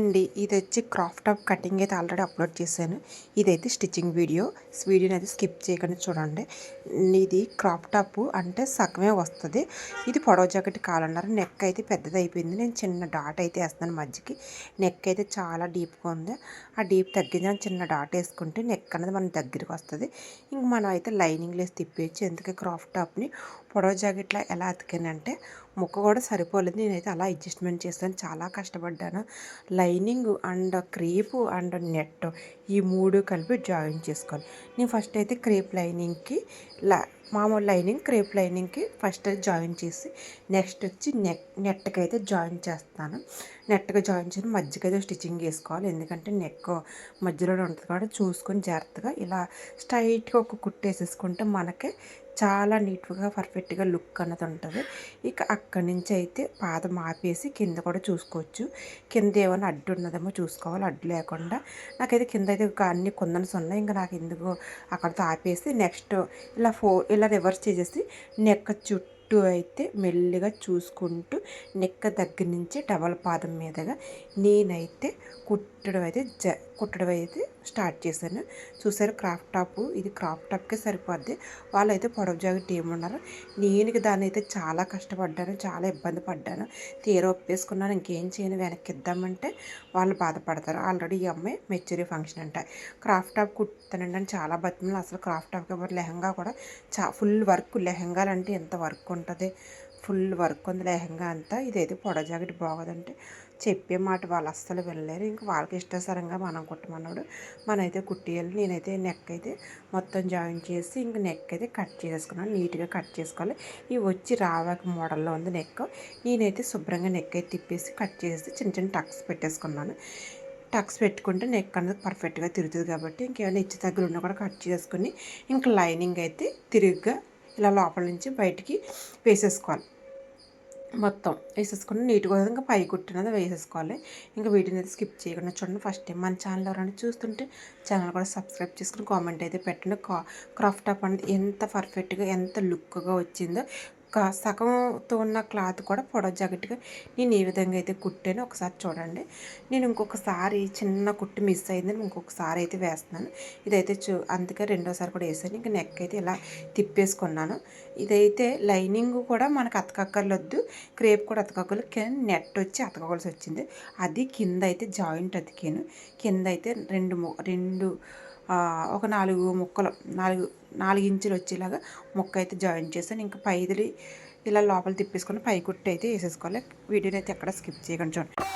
అండి ఇది వచ్చి క్రాఫ్ట్ టాప్ కటింగ్ అయితే ఆల్రెడీ అప్లోడ్ చేశాను. ఇదైతే స్టిచ్చింగ్ వీడియో. వీడియోని అయితే స్కిప్ చేయకుండా చూడండి. ఇది క్రాఫ్ట్ టాప్ అంటే సగమే వస్తుంది. ఇది పొడవ జాకెట్ కావాలన్నారు నెక్ అయితే పెద్దది అయిపోయింది. నేను చిన్న డాట్ అయితే వేస్తున్నాను మధ్యకి. నెక్ అయితే చాలా డీప్గా ఉంది. ఆ డీప్ తగ్గించి చిన్న డాట్ వేసుకుంటే నెక్ అనేది మన దగ్గరికి వస్తుంది. ఇంక మనం అయితే లైనింగ్ వేసి తిప్పేయచ్చు. ఎందుకంటే క్రాఫ్ట్ టాప్ని పొడవ జాకెట్లో ఎలా అతికానంటే ముక్క కూడా సరిపోలేదు. నేనైతే అలా అడ్జస్ట్మెంట్ చేస్తాను చాలా కష్టపడ్డాను. Lining and crepe and net ఈ మూడు కలిపి జాయిన్ చేసుకోవాలి. నేను ఫస్ట్ అయితే క్రేప్ లైనింగ్కి లా మామూలు లైనింగ్ క్రేప్ లైనింగ్కి ఫస్ట్ జాయిన్ చేసి నెక్స్ట్ వచ్చి నెక్ నెట్కి అయితే జాయిన్ చేస్తాను. నెట్గా జాయిన్ చేసి మధ్యకి అయితే స్టిచ్చింగ్ వేసుకోవాలి ఎందుకంటే నెక్ మధ్యలో ఉంటుంది కాబట్టి చూసుకొని జాగ్రత్తగా ఇలా స్ట్రైట్గా ఒక కుట్టేసేసుకుంటే మనకి చాలా నీట్గా పర్ఫెక్ట్గా లుక్ అన్నది ఉంటుంది. ఇక అక్కడి నుంచి అయితే పాదం ఆపేసి కింద కూడా చూసుకోవచ్చు. కింద ఏమైనా అడ్డు ఉన్నదేమో చూసుకోవాలి. అడ్డు లేకుండా నాకైతే కింద అయితే అన్ని కుందన్స్ ఉన్నాయి. ఇంకా నాకు ఎందుకు అక్కడితో ఆపేసి నెక్స్ట్ ఇలా ఫో ఇలా రివర్స్ చేసేసి నెక్క చుట్టూ చుట్టూ అయితే మెల్లిగా చూసుకుంటూ నెక్క దగ్గర నుంచి డబల్ పాదం మీదగా నేనైతే కుట్టడం అయితే జ కుట్టడం అయితే స్టార్ట్ చేశాను. చూసారు క్రాఫ్ట్ టాప్. ఇది క్రాఫ్ట్ టాప్కే సరిపోద్ది. వాళ్ళైతే పొడవు జాకెట్ ఏమన్నారు? నేను దాన్ని అయితే చాలా కష్టపడ్డాను చాలా ఇబ్బంది పడ్డాను. తీర ఒప్పేసుకున్నాను ఇంకేం చేయను వెనక్కి ఇద్దామంటే వాళ్ళు బాధపడతారు. ఆల్రెడీ ఈ అమ్మాయి మెచ్యూరీ ఫంక్షన్ అంట. క్రాఫ్ట్ టాప్ కుడతానండి అని చాలా బతిమలు అసలు క్రాఫ్ట్ టాప్కి కాబట్టి లెహంగా కూడా చా ఫుల్ వర్క్ లెహంగాలు అంటే ఎంత వర్క్ ఉంటుంది? ఫుల్ వర్క్ ఉంది లెహంగా అంతా. ఇదైతే పొడ జాకెట్ బాగోదంటే చెప్పే మాట వాళ్ళు అస్సలు వెళ్ళలేరు ఇంకా వాళ్ళకి ఇష్టసరంగా మనం కుట్టమన్నాడు. మనైతే కుట్టియాలి నేనైతే నెక్ అయితే మొత్తం జాయిన్ చేసి ఇంక నెక్ అయితే కట్ చేసుకున్నాను నీట్గా కట్ చేసుకోవాలి. ఇవి వచ్చి రావాక మోడల్లో ఉంది నెక్ నేనైతే శుభ్రంగా నెక్ అయితే తిప్పేసి కట్ చేసి చిన్న చిన్న టక్స్ పెట్టేసుకున్నాను. టక్స్ పెట్టుకుంటే నెక్ అనేది పర్ఫెక్ట్గా తిరుగుతుంది కాబట్టి ఇంకేమైనా ఇచ్చి దగ్గర ఉన్న కూడా కట్ చేసుకుని ఇంకా లైనింగ్ అయితే తిరిగ్గా ఇలా లోపల నుంచి బయటికి వేసేసుకోవాలి. మొత్తం వేసేసుకుని నీట్గా ఇంకా పై కుట్టినది వేసేసుకోవాలి. ఇంకా వీటిని అయితే స్కిప్ చేయకుండా చూడండి. ఫస్ట్ టైం మన ఛానల్ ఎవరైనా చూస్తుంటే ఛానల్ కూడా సబ్స్క్రైబ్ చేసుకుని కామెంట్ అయితే పెట్టండి. క్రాఫ్ట్ టాప్ అనేది ఎంత పర్ఫెక్ట్గా ఎంత లుక్గా వచ్చిందో సగంతో ఉన్న క్లాత్ కూడా పొడవ నేను ఏ విధంగా అయితే కుట్టాను ఒకసారి చూడండి. నేను ఇంకొకసారి చిన్న కుట్టు మిస్ అయిందని ఇంకొకసారి అయితే వేస్తున్నాను. ఇదైతే చూ అందుకే రెండోసారి కూడా వేసాను. ఇంకా నెక్ అయితే ఇలా తిప్పేసుకున్నాను. ఇదైతే లైనింగ్ కూడా మనకు అతకక్కర్లొద్దు. క్రేప్ కూడా అతకక్కర్లేదు కానీ నెట్ వచ్చి అతకవలసి వచ్చింది. అది కింద అయితే జాయింట్ అతికాను. కింద అయితే రెండు రెండు ఒక నాలుగు ముక్కలు నాలుగు నాలుగు ఇంచులు వచ్చేలాగా ముక్క అయితే జాయిన్ చేశాను. ఇంకా పైది ఇలా లోపల తిప్పేసుకొని పై కుట్టి అయితే వేసేసుకోవాలి. వీడియోని అయితే ఎక్కడ స్కిప్ చేయకండి చూడండి.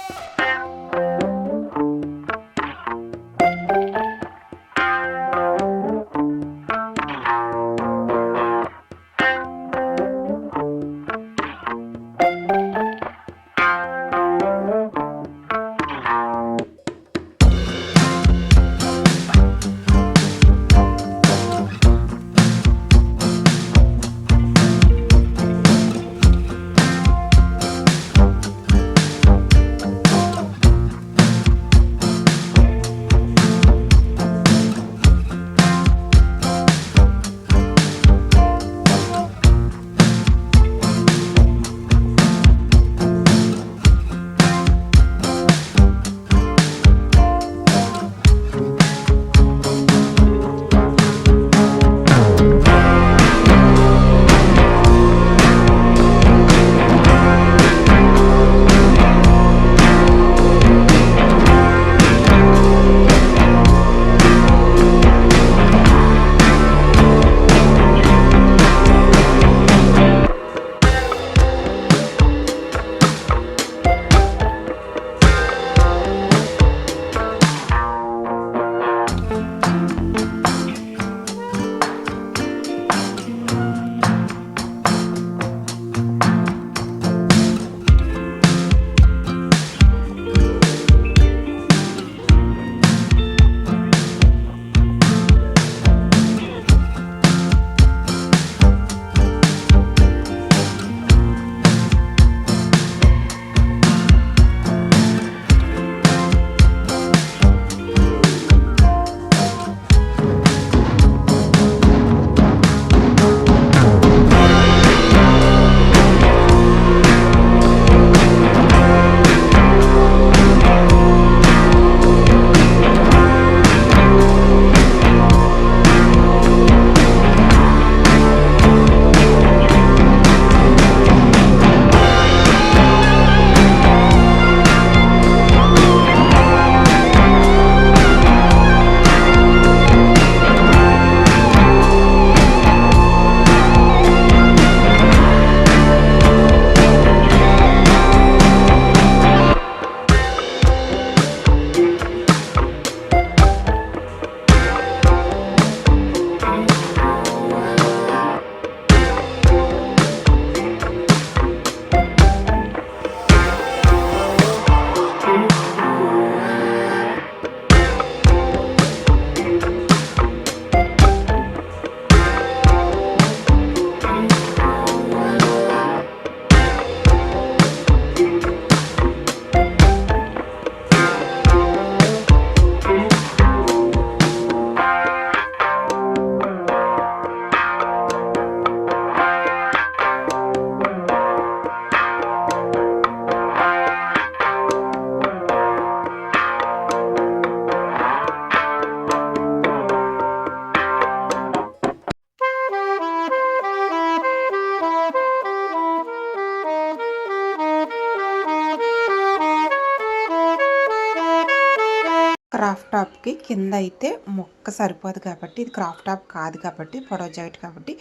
క్రాఫ్ట్ టాప్కి కింద అయితే మొక్క సరిపోదు కాబట్టి ఇది క్రాఫ్ట్ టాప్ కాదు కాబట్టి పొడవ జాకెట్ కాబట్టి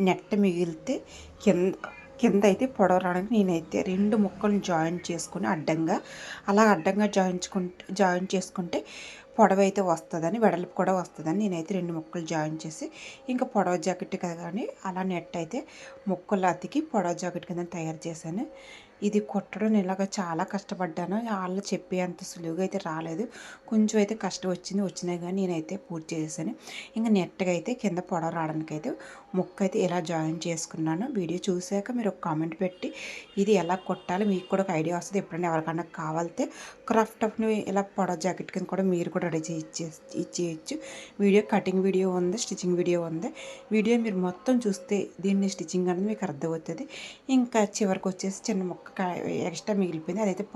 నెట్ మిగిలితే కింద కింద అయితే పొడవ రావడానికి నేనైతే రెండు ముక్కలను జాయిన్ చేసుకుని అడ్డంగా అలా అడ్డంగా జాయించుకుంటే జాయిన్ చేసుకుంటే పొడవ అయితే వస్తుందని వెడల్పు కూడా వస్తుందని నేనైతే రెండు ముక్కలు జాయిన్ చేసి ఇంకా పొడవ జాకెట్ కదా కానీ అలా నెట్ అయితే ముక్కలు అతికి పొడవ జాకెట్ కింద తయారు చేశాను. ఇది కుట్టడం ఇలాగ చాలా కష్టపడ్డాను. వాళ్ళు చెప్పే అంత సులువుగా అయితే రాలేదు. కొంచెం అయితే కష్టం వచ్చింది. వచ్చినా కానీ నేనైతే పూర్తి చేసేసాను. ఇంకా నెట్గా అయితే కింద పొడవ రావడానికి అయితే ముక్క అయితే ఇలా జాయిన్ చేసుకున్నాను వీడియో చూశాక మీరు ఒక కామెంట్ పెట్టి ఇది ఎలా కొట్టాలి మీకు కూడా ఒక ఐడియా వస్తుంది. ఎప్పుడైనా ఎవరికైనా కావాలితే క్రాఫ్ట్ టాప్ని ఇలా పొడవ జాకెట్ కింద కూడా మీరు కూడా రెడీ చేయించే ఇచ్చేయచ్చు. వీడియో కటింగ్ వీడియో ఉంది స్టిచ్చింగ్ వీడియో ఉంది. వీడియో మీరు మొత్తం చూస్తే దీన్ని స్టిచ్చింగ్ అనేది మీకు అర్థమవుతుంది. ఇంకా చివరికి వచ్చేసి చిన్న ముక్క ఎక్స్ట్రా మిగిలిపోయింది. అదైతే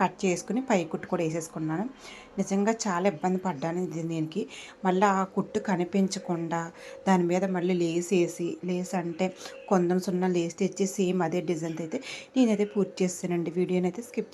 కట్ చేసుకుని పై కుట్టు కూడా వేసేసుకున్నాను. నిజంగా చాలా ఇబ్బంది పడ్డాను దీనికి. మళ్ళీ ఆ కుట్టు కనిపించకుండా దాని మీద మళ్ళీ లేస్ వేసి లేస్ అంటే కొందరు సున్నా లేస్ తెచ్చి సేమ్ అదే డిజైన్ అయితే నేనైతే పూర్తి చేస్తానండి. వీడియోని అయితే స్కిప్